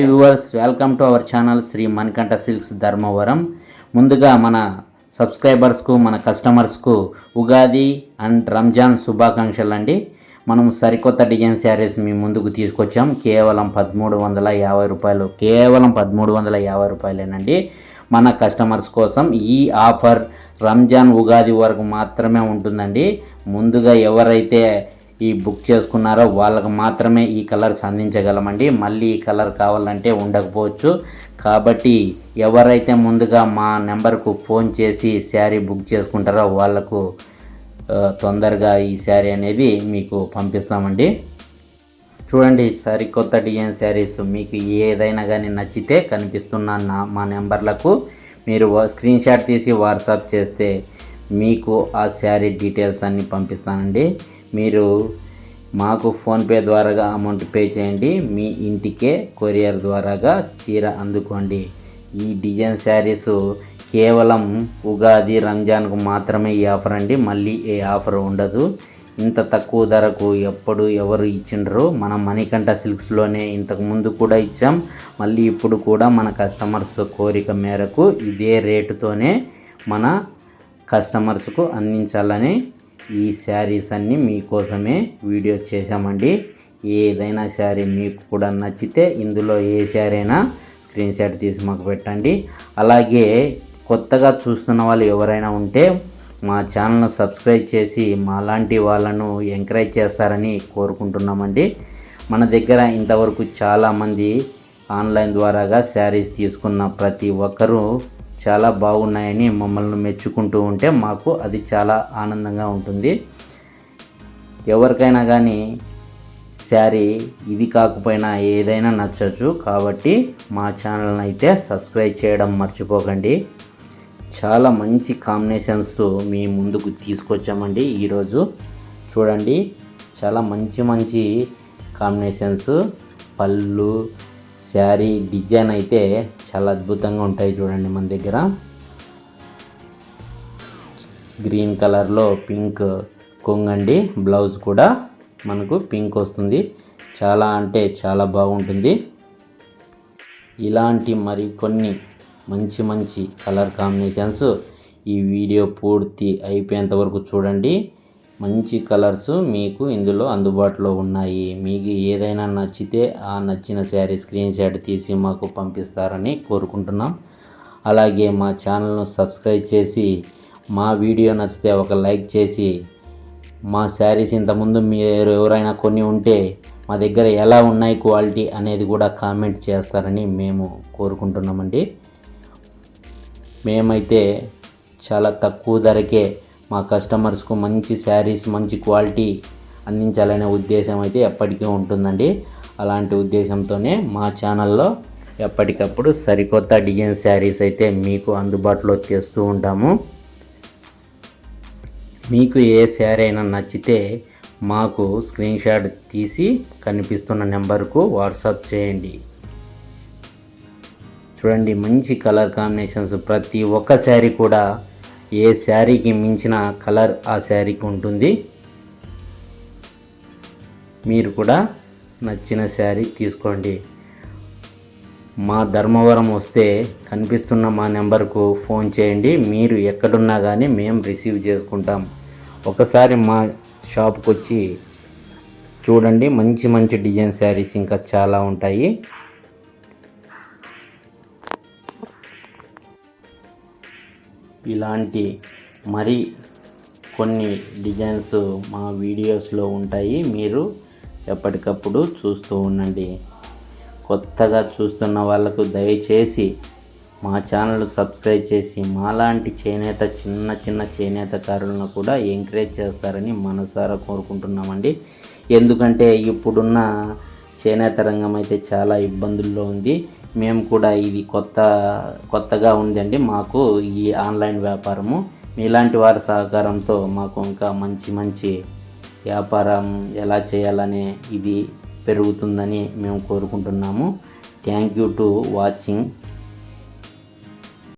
Viewers welcome to our channel Shri Manikanta silks Dharmavaram. ముందుగా మన సబ్స్క్రైబర్స్కు మన కస్టమర్స్కు ఉగాది అండ్ రంజాన్ శుభాకాంక్షలు అండి మనం సరికొత్త డిజైన్ శారీస్ మీ ముందుకు తీసుకొచ్చాం. కేవలం పదమూడు వందల యాభై రూపాయలు కేవలం పదమూడు వందల యాభై రూపాయలేనండి. మన కస్టమర్స్ కోసం ఈ ఆఫర్ రంజాన్ ఉగాది వరకు మాత్రమే ఉంటుందండి. ముందుగా ఎవరైతే ఈ బుక్ చేసుకున్నారో వాళ్ళకి మాత్రమే ఈ కలర్స్ అందించగలమండి మళ్ళీ ఈ కలర్ కావాలంటే ఉండకపోవచ్చు. కాబట్టి ఎవరైతే ముందుగా మా నెంబర్కు ఫోన్ చేసి శారీ బుక్ చేసుకుంటారో వాళ్ళకు తొందరగా ఈ శారీ అనేది మీకు పంపిస్తామండి. చూడండి సరికొత్త డిజైన్ శారీస్ మీకు ఏదైనా కానీ నచ్చితే కనిపిస్తున్న నా మా నెంబర్లకు మీరు స్క్రీన్ షాట్ తీసి వాట్సాప్ చేస్తే మీకు ఆ శారీ డీటెయిల్స్ అన్నీ పంపిస్తానండి. మీరు మాకు ఫోన్పే ద్వారాగా అమౌంట్ పే చేయండి. మీ ఇంటికే కొరియర్ ద్వారాగా చీర అందుకోండి. ఈ డిజైన్ శారీస్ కేవలం ఉగాది రంజాన్కు మాత్రమే ఈ ఆఫర్ అండి. మళ్ళీ ఏ ఆఫర్ ఉండదు. ఇంత తక్కువ ధరకు ఎప్పుడు ఎవరు ఇచ్చిండ్రు? మన మణికంఠ సిల్క్స్లోనే ఇంతకు ముందు కూడా ఇచ్చాం. మళ్ళీ ఇప్పుడు కూడా మన కస్టమర్స్ కోరిక మేరకు ఇదే రేటుతోనే మన కస్టమర్స్కు అందించాలని ఈ శారీస్ అన్నీ మీకోసమే వీడియో చేశామండి. ఏదైనా శారీ మీకు కూడా నచ్చితే ఇందులో ఏ శారీ అయినా స్క్రీన్ షాట్ తీసి మాకు పెట్టండి. అలాగే కొత్తగా చూస్తున్న వాళ్ళు ఎవరైనా ఉంటే మా ఛానల్ను సబ్స్క్రైబ్ చేసి మాలాంటి వాళ్ళను ఎంకరేజ్ చేస్తారని కోరుకుంటున్నామండి. మన దగ్గర ఇంతవరకు చాలామంది ఆన్లైన్ ద్వారాగా శారీస్ తీసుకున్న ప్రతి ఒక్కరూ చాలా బాగున్నాయని మమ్మల్ని మెచ్చుకుంటూ ఉంటే మాకు అది చాలా ఆనందంగా ఉంటుంది. ఎవరికైనా కానీ శారీ ఇది కాకపోయినా ఏదైనా నచ్చచ్చు కాబట్టి మా ఛానల్ని అయితే సబ్స్క్రైబ్ చేయడం మర్చిపోకండి. చాలా మంచి కాంబినేషన్స్ మీ ముందుకు తీసుకొచ్చామండి ఈరోజు. చూడండి చాలా మంచి మంచి కాంబినేషన్స్. పళ్ళు శారీ డిజైన్ అయితే చాలా అద్భుతంగా ఉంటాయి చూడండి మన దగ్గర. గ్రీన్ కలర్లో పింక్ కొంగండి బ్లౌజ్ కూడా మనకు పింక్ వస్తుంది. చాలా అంటే చాలా బాగుంటుంది. ఇలాంటి మరి కొన్ని మంచి మంచి కలర్ కాంబినేషన్స్ ఈ వీడియో పూర్తి అయిపోయేంత వరకు చూడండి. మంచి కలర్స్ మీకు ఇందులో అందుబాటులో ఉన్నాయి. మీకు ఏదైనా నచ్చితే ఆ నచ్చిన శారీ స్క్రీన్ షాట్ తీసి మాకు పంపిస్తారని కోరుకుంటున్నాం. అలాగే మా ఛానల్ను సబ్స్క్రైబ్ చేసి మా వీడియో నచ్చితే ఒక లైక్ చేసి మా శారీస్ ఇంతకుముందు మీరు ఎవరైనా కొన్ని ఉంటే మా దగ్గర ఎలా ఉన్నాయి క్వాలిటీ అనేది కూడా కామెంట్ చేస్తారని మేము కోరుకుంటున్నామండి. మేమైతే చాలా తక్కువ ధరకే మా కస్టమర్స్కు మంచి శారీస్ మంచి క్వాలిటీ అందించాలనే ఉద్దేశం అయితే ఎప్పటికీ ఉంటుందండి. అలాంటి ఉద్దేశంతోనే మా ఛానల్లో ఎప్పటికప్పుడు సరికొత్త డిజైన్ శారీస్ అయితే మీకు అందుబాటులో తెస్తూ ఉంటాము. మీకు ఏ శారీ అయినా నచ్చితే మాకు స్క్రీన్ షాట్ తీసి కనిపిస్తున్న నెంబర్కు వాట్సాప్ చేయండి. చూడండి మంచి కలర్ కాంబినేషన్స్ ప్రతి ఒక్క శారీ కూడా ఏ శారీకి మించిన కలర్ ఆ శారీకి ఉంటుంది? మీరు కూడా నచ్చిన శారీ తీసుకోండి. మా ధర్మవరం వస్తే కనిపిస్తున్న మా నెంబర్కు ఫోన్ చేయండి. మీరు ఎక్కడున్నా కానీ మేము రిసీవ్ చేసుకుంటాం. ఒకసారి మా షాప్కి వచ్చి చూడండి. మంచి మంచి డిజైన్ శారీస్ ఇంకా చాలా ఉంటాయి. ఇలాంటి మరి కొన్ని డిజైన్స్ మా వీడియోస్లో ఉంటాయి. మీరు ఎప్పటికప్పుడు చూస్తూ ఉండండి. కొత్తగా చూస్తున్న వాళ్ళకు దయచేసి మా ఛానల్ సబ్స్క్రైబ్ చేసి మాలాంటి చేనేత చిన్న చిన్న చేనేతకారులను కూడా ఎంకరేజ్ చేస్తారని మనసారా కోరుకుంటున్నామండి. ఎందుకంటే ఇప్పుడున్న చేనేత రంగం అయితే చాలా ఇబ్బందుల్లో ఉంది. మేము కూడా ఇది కొత్త కొత్తగా ఉందండి. మాకు ఈ ఆన్లైన్ వ్యాపారము. మీలాంటి వారి సహకారంతో మాకు ఇంకా మంచి మంచి వ్యాపారం ఎలా చేయాలనే ఇది పెరుగుతుందని మేము కోరుకుంటున్నాము. Thank you to watching